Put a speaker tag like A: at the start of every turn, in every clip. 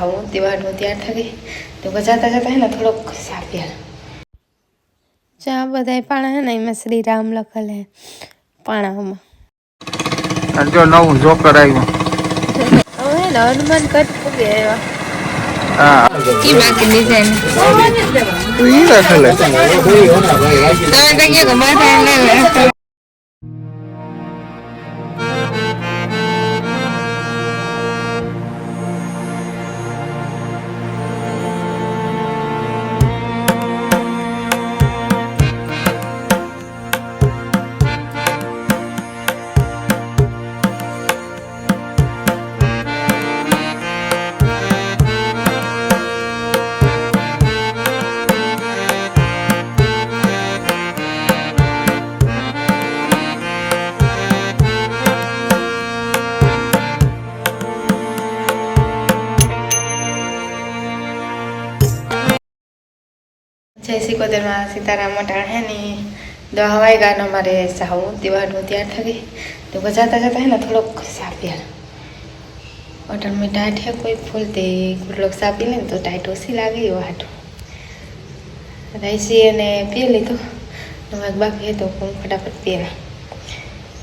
A: હું તહેવારનું તૈયાર થઈ તો જતા જતા હે ને થોડોક સાપ્યા ચા બધાય પાણા હે ને એમાં શ્રી રામ લખેલ હે પાણામાં
B: જો નવું જોકર આવ્યું.
A: હવે ને હનુમાન કટ પૂગે
B: હા.
A: કી બાકી ડિઝાઇન
B: ઈ રાખેલે
A: તમે તો કયો માથા જય સીતારામ મટાણ હે ને હવાઈ ગાનો મારે સાવું તહેવારનું તૈયાર થઈ તો જતા જતા હે ને થોડોક સાપ્યા અટલ મેં ટાઈટ હે કોઈ ફૂલ તે કુટલોક સાપી ને તો ટાઈટ ઓછી લાગી એવો હાટું. રાઈસી એને પી લીધું. નવાક બાકી હતો હું ફટાફટ પીએલા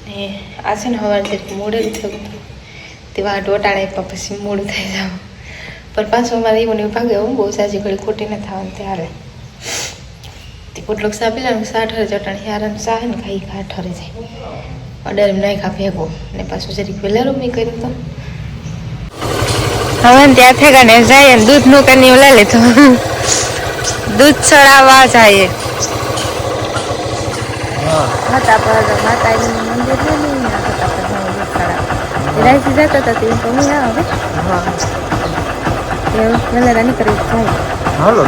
A: ને આ છે ને હવાર જે મોડે થયું હતું. તેવા ટોટાણે પણ પછી મોડું થઈ જાવ. પણ પાછું અમારે એવું નહીં ભાગે હું બહુ સાજી ઘડી ખોટી ન થવાનું ત્યારે. પોટલોક સાપી લે સાઠરે ચટણી યાર સાહે ને ખાઈ ખા ઠરે જાય. અડર નહીં ખા ભેગો ને પાછું જરીક વેલેરું મેં કર્યું તો. હવે ને ત્યાં થેગા ને જાય ને દૂધનું કની લઈ લેતો દૂધ ચડાવવા જાય. હતા પર માતાજીનું મંદિર છે ને એના પર જાય દૂધ ચડાવવા રાઈસી જતા હતા તે તો નહીં આવે. એવું વેલેરા નીકળી જાય
B: હાલો.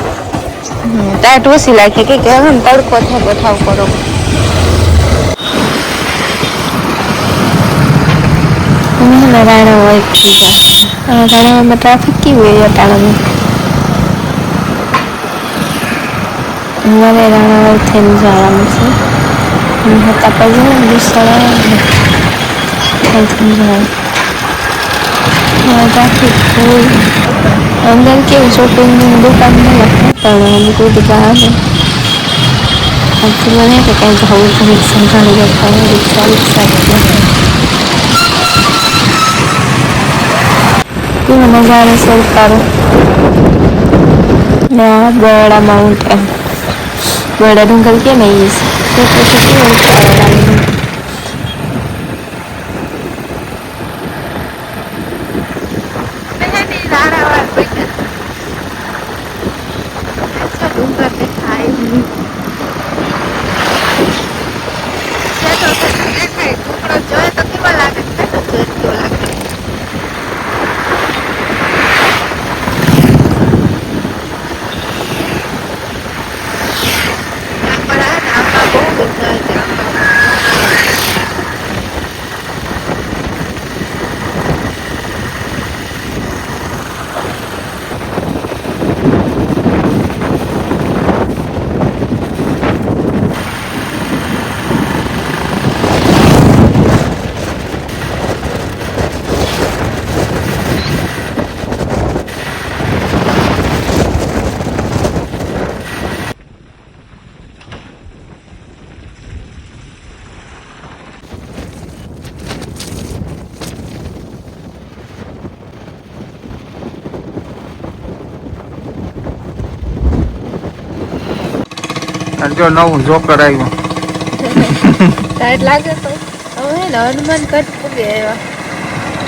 A: ટાઈટ ટોસી લાગે કે હવે તડકો થાય બથાવ કરો. રાણા હોય રાણામાં ટ્રાફિક કેવું હોય અટાણામાં મારે રાણા હોય થઈને જવાનું છે. હતા પછી દુસરા ટ્રાફિક ફૂલ અંદર કેવું શોપિંગની દુકાન મળે પણ અમુક દુકાન આવે પછી મને કે કંઈ જવું તો રિક્ષા ગાડી જતા રિક્ષા રિક્ષા કેવું નજારો સરકારો ને આ બરડા માઉન્ટેન બરડા ડુંગર કે નહીં તો પછી કેવું બરડા ડુંગર દેખાય જોઈએ તો કેવા લાગે કેવો લાગે
B: અને જો નવું જોકર આવ્યું.
A: ટાઈટ લાગે તો? હવે ને હનુમાન કટ એવા.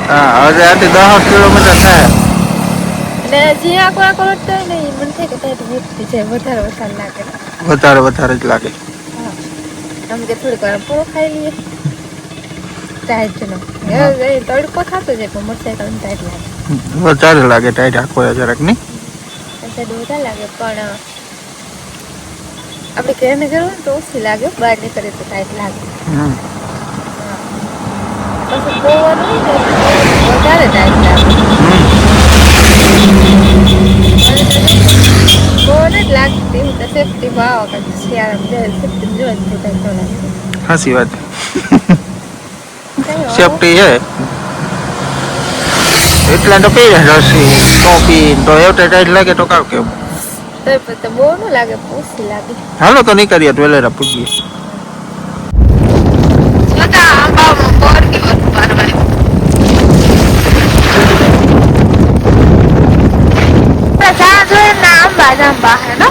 B: હા હવે આથી દસ કિલોમીટર થાય.
A: ને જે આખો આખો રડતો હોય ને મને થાય કે ટાઈટ વધતી જાય વધારે વરસાદ લાગે.
B: વધારે વધારે જ લાગે.
A: આમ કે થોડીક વાર પૂરો ખાઈ લઈએ. ટાઈટ નો. તડકો થતો જાય પણ મોટરસાઇકલ ટાઈટ લાગે.
B: વધારે લાગે ટાઈટ આખો જરાક નહીં?
A: વધારે લાગે પણ આપણે ઘેર ને ઘર હોય ને તો ઓછી લાગે બહાર નીકળે તો ટાઈટ લાગે. પછી વધારે ટાઈટ લાગે. પવન જ લાગતી હું તો સેફટી ભાવ કે શિયાળામાં સેફટી જોઈ જ ટાઈટ લાગે.
B: હાસી વાત.
A: કઈ વાંધો
B: સેફટી છે. એટલા તો પહેર્યા રસી ટોપી તો એવટેટાઈટ લાગે તો કાવ કેવું.
A: તો બહુ ન લાગે ઓછી લાગે.
B: હાલો તો નીકળીએ ટ્વેલેરા
A: ને આંબા આંબા હે નો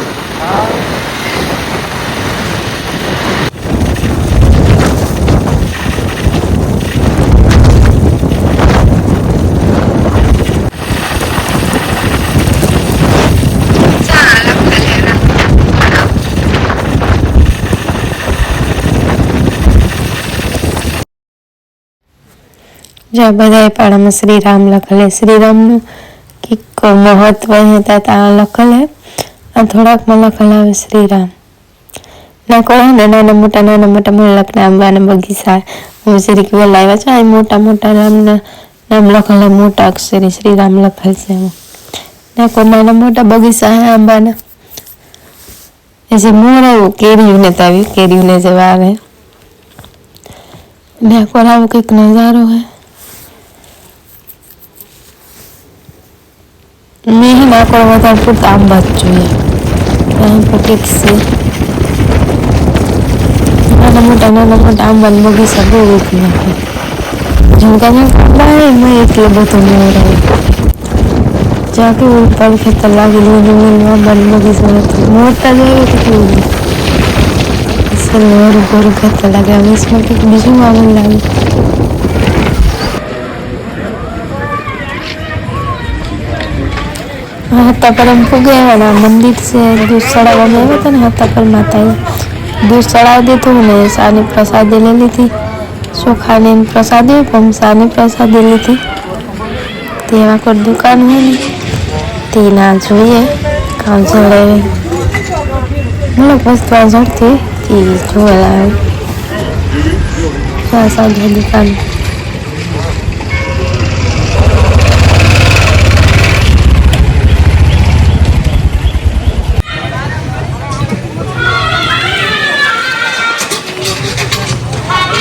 A: ચાલ આપણે જ્યાં બધાએ પાડામાં શ્રીરામ લખેલે. શ્રીરામનું કંઈક મહત્વ હતા ત્યાં લખેલે. આ થોડાકમાં લખેલા આવે શ્રીરામ. ના કોઈ નાના મોટા નાના મોટા મુલકના આંબાના બગીચા. શ્રી કેવલ આવ્યા છે, આ મોટા મોટા નામના નામ લખેલા, મોટા અક્ષરે શ્રીરામ લખેલ છે ના કોઈ નાના મોટા બગીચા હે આંબાના. જે મોર આવ્યું કેરીઓને તાવ્યું કેરીઓને જે વાવે. ને કોઈ આવો કંઈક નજારો હે. નહીં માકડ વધારે પૂરતા આમ બાજુ જોઈએ અહીં પટેક છે નાના મોટા નાના મોટા આંબાની બગીચા બહુ રોકી નાખે ઝુમકાને બારે મેં એટલે બધો ન રહે જ્યાં કે ઉપર ખેતર લાગેલું જમીન આંબાની બગીચો હતો મોટા જોઈએ કેટલું સર નોરું ખેતર લાગે હવે બીજું વાવણ લાગે હતા પર એમ વાળા મંદિર છે દૂધ ચડાવવામાં આવ્યો હતો ને, હતા પર માતાએ. દૂધ ચડાવી દીધું ને સાની પ્રસાદી લઈ લીધી. ચોખાની પ્રસાદી પણ સાની પ્રસાદી લીધી. તેમાં કોઈ દુકાન હોય ને, તે ના જોઈએ. કામ જડે મતલબ વસ્તુ જડતી તે જોવા આવે દુકાન.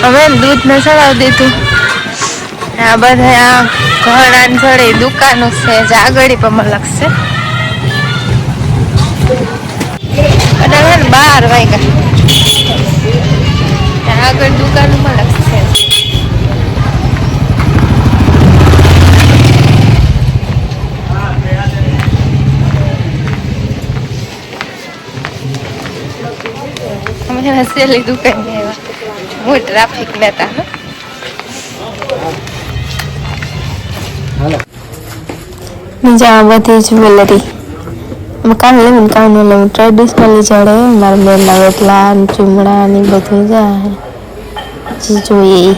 A: હવે દૂધ ને ચડાવી દીધું. આ બધા આ આંધળે દુકાનો છે, જે આગળ પણ છે. અને હવે બાર વાગ્યા. આગળ દુકાનો મલક છે. અમે હસેલી દુકાન આવ્યા. હું ટ્રાફિક નેતા બીજા બધી જ્વેલરી કામ લેવું કાન લેવું ટ્રેડિશનલી જડે મારા બેનના વેટલા ચૂમડા ને બધું જાય જોઈએ.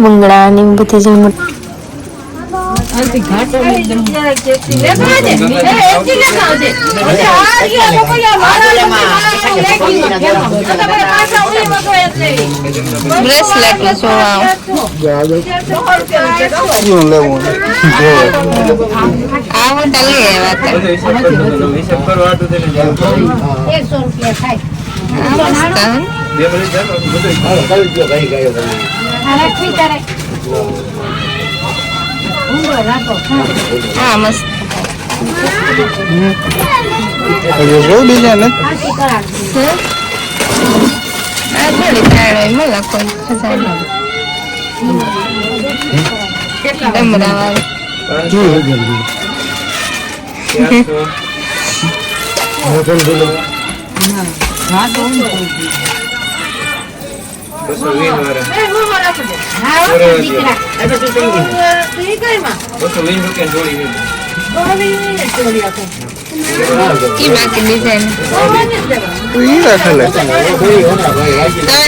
A: બંગડા ને બધી જે મોટી બ્રેસલેટ ને જોવા
B: શું લેવું?
A: આ મોટા લઈ આવ્યા હતા. હે. મસ્ત.
B: બીજા ને?
A: આ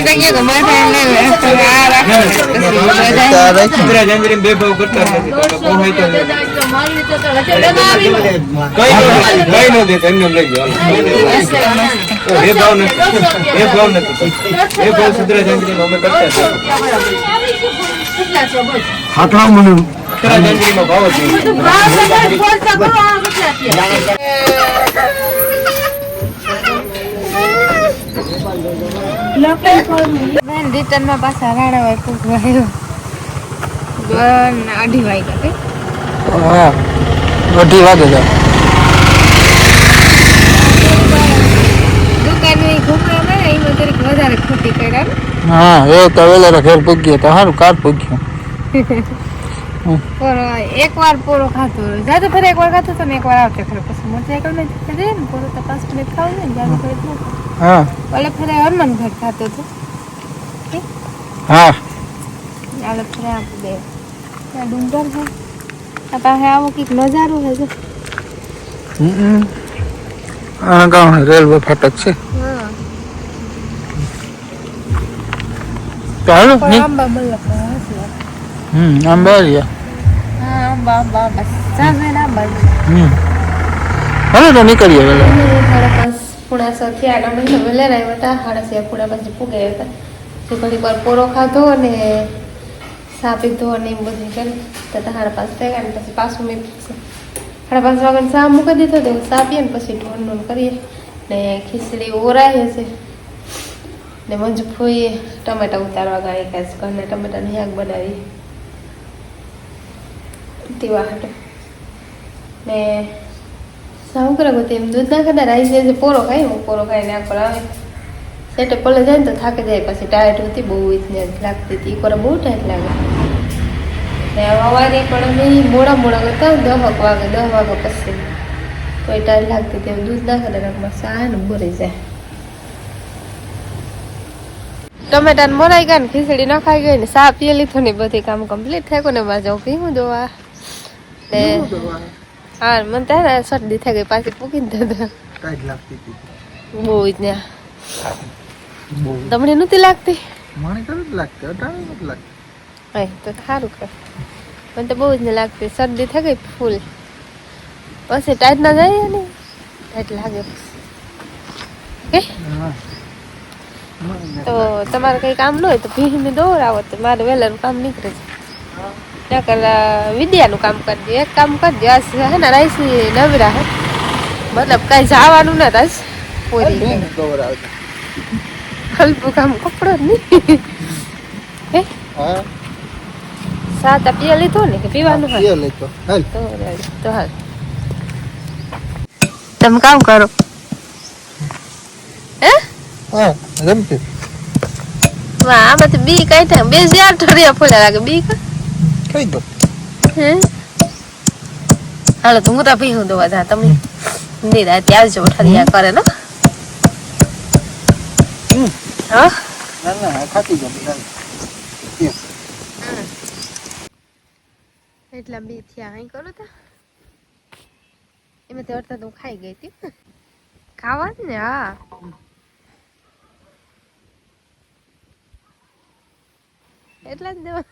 A: ખજાનો ડમરા વાળું
C: ઇન્દિરા જંજરી બે ભાવ કરતા નથી. કઈ નો દે એમને લઈ
A: મસ્ત
C: એ ભાવ નથી. એ ભાવ નથી. એ ભાવ સુધરા જંજરી અમે કરતા જ
B: મને
C: સુધરા જંજરીમાં ભાવ જ નહીં.
A: બેન પાછા રાણા વાય અઢી વાગ્યા
B: હા અઢી વાગે જાવ હા એ તો વેલા ઘેર પૂગ્યો તો સારું કાર પૂગ્યું.
A: એક વાર પોરો ખાતો જાતો ફરે એક વાર ખાતો તો ને એક વાર આવતે ફરે પછી મોટરસાઇકલમાં રહે ને પોરો તો પાંચ મિનિટ ખાવ ને જાતો ફરે.
B: હા.
A: ઓલે ફરે હનુમાન ઘર ખાતો હતો.
B: હા.
A: આલે ફરે આપી ડુંગર છે. પાસે આવો કંઈક નજારો છે જો.
B: આ ગામ રેલવે ફાટક છે. તો
A: આંબા હશે.
B: હમ
A: આંબા જ.
B: હમ. તો નીકળીએ વેલા
A: પૂણા છ થયા અને અમે વહેલા આવ્યા હતા. સાડા છ પૂણા પછી પૂગે હતા. વાર પોરો ખાધો અને સાપીધો અને એમ બધું કરી તો સાડા પાંચ થઈ ગયા ને પછી પાછું મેં સાડા પાંચ વાગે સા મૂકી દીધો તો સાપીએ ને પછી ઢોરનું કરીએ ને ખીચડી ઓરાય છે ને મંજુ ફોઈએ ટમેટા ઉતારવા ગાય કાંઈ ઘરના ટમેટાનું શાક બનાવી તેવા હાટો ને સાવું કરે એમ તેમ દૂધ ના ખાતા રાઈસ જે પોરો ખાય હું પોરો ખાઈને આખો આવે સેટે પલે જાય ને તો થાકી જાય પછી ટાયટ હતી બહુ જ લાગતી હતી એક વાર બહુ ટાઈટ લાગે ને સવારે પણ અમે મોડા મોડા કરતા દહક વાગે દસ વાગે પછી. તો ટાઈમ લાગતી તેમ દૂધ ના ખાતા નાકમાં સા ને ભરી જાય. ટમેટા ને મોરાઈ ગયા ને ખીચડી ન ખાઈ ગઈ ને સા પીએ લીધો ને બધી કામ કમ્પ્લીટ થાય ને બાજુ જાઉં પીવું દવા. ને હા મને ત્યારે શરદી થઈ ગઈ પાછી પૂકી દીધો બહુ જ ને. તમને નહોતી લાગતી?
B: મને કરે લાગતી? અટાણે નથી લાગતી.
A: હા તો સારું કર. મને તો બહુ જ ને લાગતી. શરદી થઈ ગઈ ફૂલ. પછી ટાઈટ ના જાય ને? ટાઈટ લાગે કે તો તમારે કંઈ કામ ન હોય તો ભીને દોરાવો તો મારે વહેલાનું કામ નીકળે છે. નકર વિદ્યાનું કામ કરજો એક કામ કરજો આજ હે ને રાઈસ નવરા હે. મતલબ કાંઈ જવાનું નથી આજ પૂરી હલકું કામ કપડો જ નહીં હે
B: હા
A: સાત પીવા લીધો ને કે પીવાનું હોય?
B: પીએ લેતો હાલ.
A: તો હાલ. તમે કામ કરો. હે?
B: હા રમતી
A: વાહ આમાં તો બી કઈ થાય. બે જ્યાં ઠરિયા ફૂલા લાગે. બી કા?
B: કઈ દો.
A: હે? હાલો તો હું તો પીવું દો. બધા તમે નિરાતે આવજો ઠરિયા કરે ને
B: હમ.
A: હા?
B: ના ના ખાતી બધા
A: એટલા બી થયા અહીં કરો તા. એમાં તે અડતા તો હું ખાઈ ગઈ હતી. ખાવા જ ને, હા. એટલા જ દેવા.